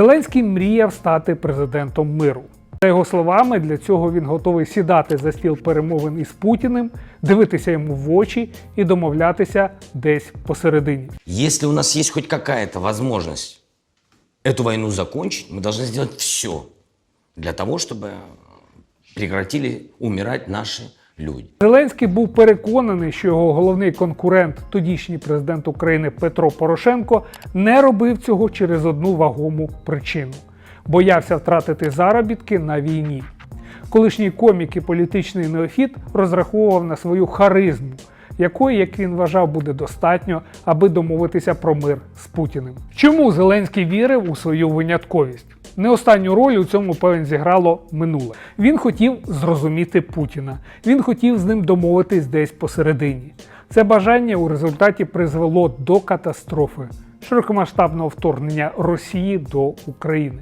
Зеленський мріяв стати президентом миру. За його словами, для цього він готовий сідати за стіл перемовин із Путіним, дивитися йому в очі і домовлятися десь посередині. Если у нас есть хоть какая-то возможность эту войну закончить, мы должны сделать все для того, чтобы прекратили умирать наши люди. Зеленський був переконаний, що його головний конкурент, тодішній президент України Петро Порошенко, не робив цього через одну вагому причину боявся втратити заробітки на війні. Колишній комік і політичний неофіт розраховував на свою харизму, якої, як він вважав, буде достатньо, аби домовитися про мир з Путіним. Чому Зеленський вірив у свою винятковість? Не останню роль у цьому певен зіграло минуле. Він хотів зрозуміти Путіна. Він хотів з ним домовитись десь посередині. Це бажання у результаті призвело до катастрофи широкомасштабного вторгнення Росії до України.